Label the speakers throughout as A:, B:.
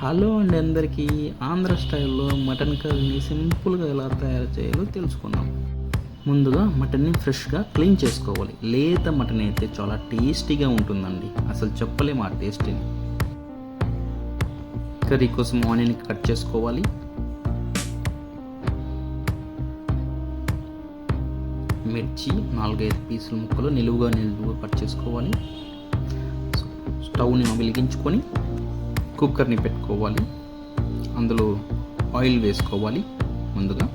A: Hello అండి అందరికీ. ఆంధ్ర స్టైల్లో మటన్ కర్రీని సింపుల్గా ఎలా తయారు చేయాలో తెలుసుకుందాం. ముందుగా మటన్ని ఫ్రెష్గా క్లీన్ చేసుకోవాలి. లేత మటన్ అయితే చాలా టేస్టీగా ఉంటుందండి. అసలు చెప్పలేము ఆ టేస్టీని. కర్రీ కోసం ఆనియన్ కట్ చేసుకోవాలి. మిర్చి నాలుగైదు పీసుల ముక్కలు నిలువుగా నిలువుగా కట్ చేసుకోవాలి. స్టవ్ని వెలిగించుకొని కుక్కర్ని పెట్టుకోవాలి. అందులో ఆయిల్ వేసుకోవాలి ముందుగా.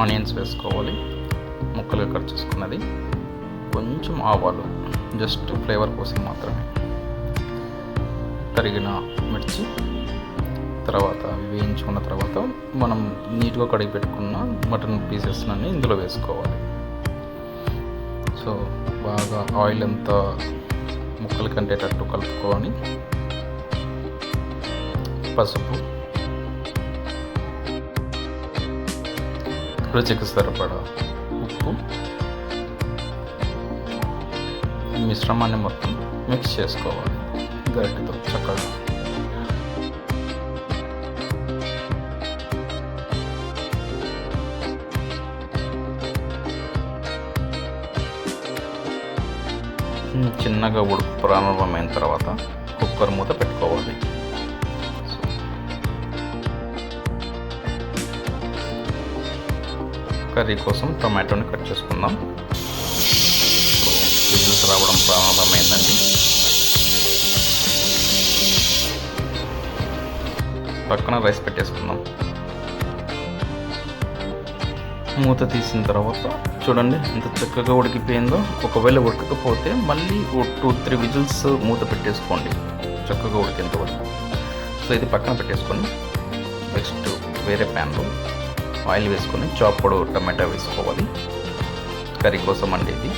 A: ఆనియన్స్ వేసుకోవాలి. ముక్కలుగా కట్ చేసుకున్నది. కొంచెం ఆవాలు జస్ట్ ఫ్లేవర్ కోసం మాత్రమే. తరిగిన మిర్చి తర్వాత అవి వేయించుకున్న తర్వాత మనం నీట్గా కడిగి పెట్టుకున్న మటన్ పీసెస్ అన్ని ఇందులో వేసుకోవాలి. సో బాగా ఆయిల్ అంతా ముక్కలు కంటేటట్టు కలుపుకొని పసుపు రుచికి సరిపడా ఉప్పు మిశ్రమాన్ని మొత్తం మిక్స్ చేసుకోవాలి. గరిటెతో చక్కగా చిన్నగా ఉడుకు ప్రారంభమైన తర్వాత కుక్కర్ మూత పెట్టుకోవాలి. కర్రీ కోసం టొమాటోని కట్ చేసుకుందాం. విజిల్స్ రావడం ప్రారంభమైందండి. పక్కన రైస్ పెట్టేసుకుందాం. మూత తీసిన తర్వాత చూడండి ఎంత చక్కగా ఉడికిపోయిందో. ఒకవేళ ఉడకకపోతే మళ్ళీ టూ త్రీ విజిల్స్ మూత పెట్టేసుకోండి. చక్కగా ఉడికేంత వరకు. సో ఇది పక్కన పెట్టేసుకొని నెక్స్ట్ వేరే ప్యాన్లో ఆయిల్ వేసుకొని చాపడు టమాటా వేసుకోవాలి. కర్రీ కోసం అండి ఇది.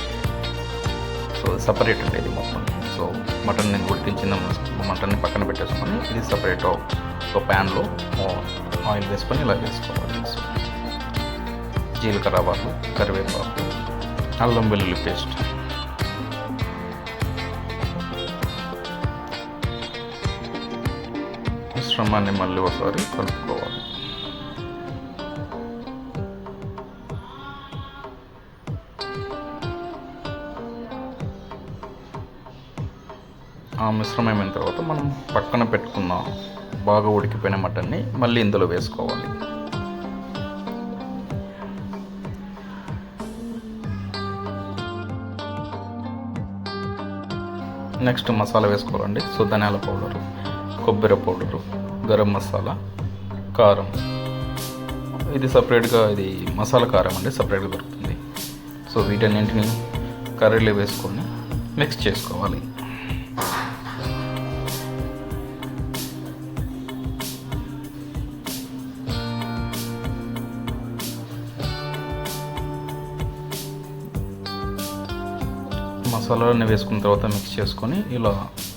A: సో సపరేట్ అండి ఇది మొత్తం. సో మటన్ నేను ఉడికించిన మటన్ని పక్కన పెట్టేసుకొని ఇది సపరేట్ ఒక ప్యాన్లో ఆయిల్ వేసుకొని ఇలా వేసుకోవాలి. సో జీలకర్ర ఆవాలు కరివేపాకు అల్లం వెల్లుల్లి పేస్ట్. మిశ్రమాన్ని మళ్ళీ ఒకసారి కలుపుకోవాలి. ఆ మిశ్రమం అయిన తర్వాత మనం పక్కన పెట్టుకున్న బాగా ఉడికిపోయిన మటన్ని మళ్ళీ ఇందులో వేసుకోవాలి. నెక్స్ట్ మసాలా వేసుకోవాలండి. సో ధనియాల పౌడరు కొబ్బరి పౌడరు గరం మసాలా కారం. ఇది సపరేట్గా ఇది మసాలా కారం అండి సపరేట్గా దొరుకుతుంది. సో వీటన్నింటిని కర్రీలో వేసుకొని మిక్స్ చేసుకోవాలి. మసాలాలన్నీ వేసుకున్న తర్వాత మిక్స్ చేసుకొని ఇలా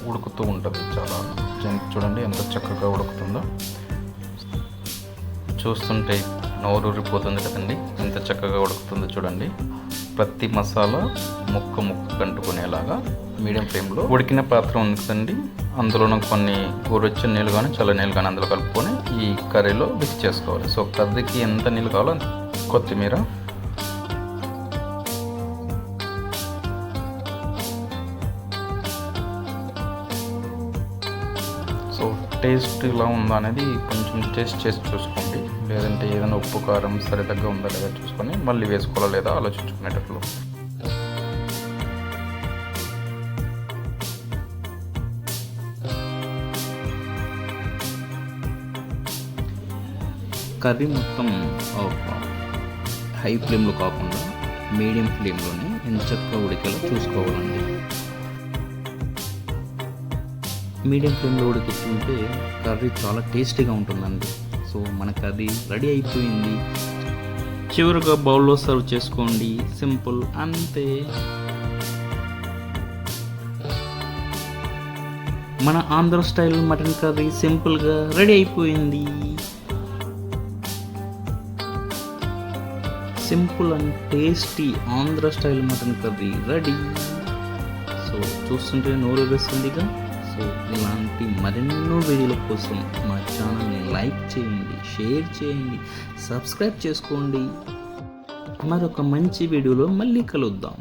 A: ఉడుకుతూ ఉంటుంది. చాలా చూడండి ఎంత చక్కగా ఉడుకుతుందో. చూస్తుంటే నోరూరిపోతుంది కదండి ఎంత చక్కగా ఉడుకుతుందో చూడండి. ప్రతి మసాలా ముక్క ముక్క కంటుకునేలాగా మీడియం ఫ్లేమ్లో ఉడికిన పాత్ర ఉంది కదండి. అందులోనూ కొన్ని గోరొచ్చిన నీళ్ళు కానీ చల్ల నీళ్ళు కానీ అందులో కలుపుకొని ఈ కర్రీలో మిక్స్ చేసుకోవాలి. సో కర్రీకి ఎంత నీళ్ళు కావాలో కొత్తిమీర టేస్ట్ ఇలా ఉందా అనేది కొంచెం టేస్ట్ చేసి చూసుకోండి. లేదంటే ఏదైనా ఉప్పు కారం సరితగ్గా ఉందా లేదా చూసుకొని మళ్ళీ వేసుకోవాలా లేదా ఆలోచించుకునేటట్లు. కర్రీ మొత్తం హై ఫ్లేమ్లో కాకుండా మీడియం ఫ్లేమ్లోనే ఎంచక్క ఉడికేలా చూసుకోవాలండి. మీడియం ఫ్లేమ్లో ఉడికిస్తుంటే కర్రీ చాలా టేస్టీగా ఉంటుందండి. సో మన కర్రీ రెడీ అయిపోయింది. చివరిగా బౌల్లో సర్వ్ చేసుకోండి. సింపుల్ అంతే. మన ఆంధ్ర స్టైల్ మటన్ కర్రీ సింపుల్గా రెడీ అయిపోయింది. Simple and tasty Andhra style mutton curry ready. So చూస్తుంటే నోరు వేస్తుందిగా సో ఇలాంటి మరెన్నో వీడియోల కోసం మా ఛానల్ని లైక్ చేయండి షేర్ చేయండి సబ్స్క్రైబ్ చేసుకోండి. మరొక మంచి వీడియోలో మళ్ళీ కలుద్దాం.